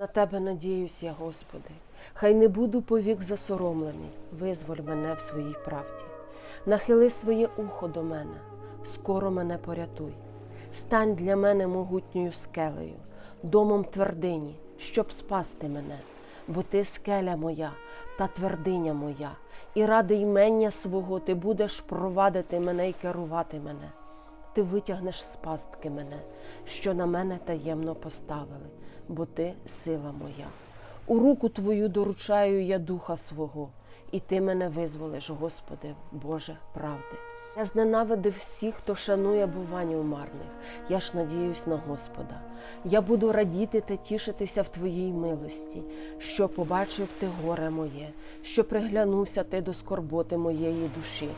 На тебе надіюсь я, Господи, хай не буду повік засоромлений, визволь мене в своїй правді. Нахили своє ухо до мене, скоро мене порятуй. Стань для мене могутньою скелею, домом твердині, щоб спасти мене, бо ти скеля моя та твердиня моя, і ради ймення свого ти будеш провадити мене і керувати мене. Ти витягнеш з пастки мене, що на мене таємно поставили, бо ти сила моя. У руку твою доручаю я духа свого, і ти мене визволиш, Господи, Боже правди. Я зненавидив всіх, хто шанує буванів марних. Я ж надіюсь на Господа. Я буду радіти та тішитися в Твоїй милості, що побачив ти горе моє, що приглянувся ти до скорботи моєї душі,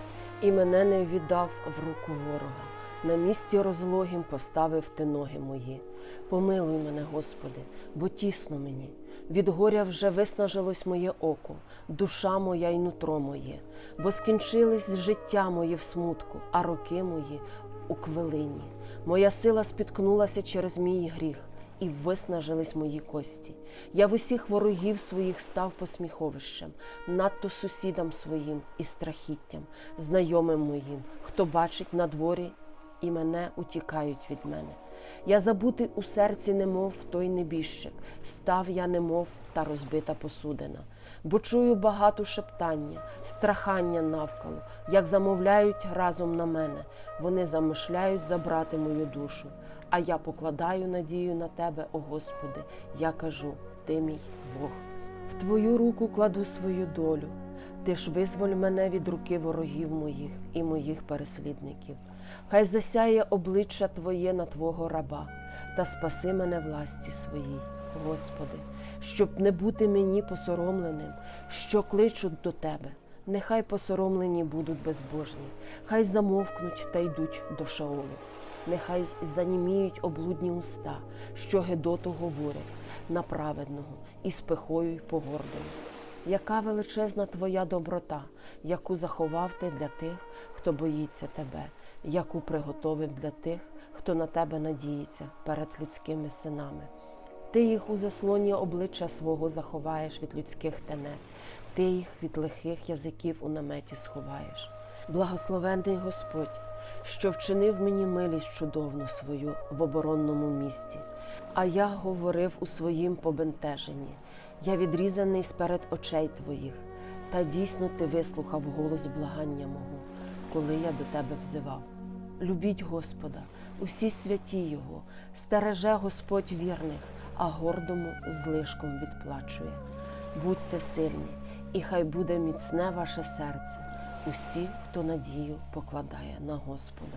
і мене не віддав в руку ворога. На місці розлогім поставив ти ноги мої. Помилуй мене, Господи, бо тісно мені. Від горя вже виснажилось моє око, душа моя й нутро моє, бо скінчились життя моє в смутку, а роки мої у квилині. Моя сила спіткнулася через мій гріх, і виснажились мої кості. Я в усіх ворогів своїх став посміховищем, надто сусідам своїм і страхіттям, знайомим моїм, хто бачить на дворі і мене утікають від мене. Я забутий у серці, немов той небіжчик, став я, немов та розбита посудина, бо чую багато шептання, страхання навколо, як замовляють разом на мене. Вони замишляють забрати мою душу. А я покладаю надію на тебе, о Господи. Я кажу, ти мій Бог. В твою руку кладу свою долю. Ти ж визволь мене від руки ворогів моїх і моїх переслідників. Хай засяє обличчя Твоє на Твого раба, та спаси мене власті своїй, Господи, щоб не бути мені посоромленим, що кличуть до Тебе. Нехай посоромлені будуть безбожні, хай замовкнуть та йдуть до Шаолу. Нехай заніміють облудні уста, що Гедоту говорять на праведного і з пихою й погордою. Яка величезна твоя доброта, яку заховав ти для тих, хто боїться тебе, яку приготовив для тих, хто на тебе надіється перед людськими синами. Ти їх у заслоні обличчя свого заховаєш від людських тенет, ти їх від лихих язиків у наметі сховаєш. Благословенний Господь, що вчинив мені милість чудовну свою в оборонному місті, а я говорив у своїм побентеженні. Я відрізаний сперед очей твоїх, та дійсно ти вислухав голос благання мого, коли я до тебе взивав. Любіть Господа, усі святі Його, стереже Господь вірних, а гордому злишком відплачує. Будьте сильні, і хай буде міцне ваше серце, усі, хто надію покладає на Господа.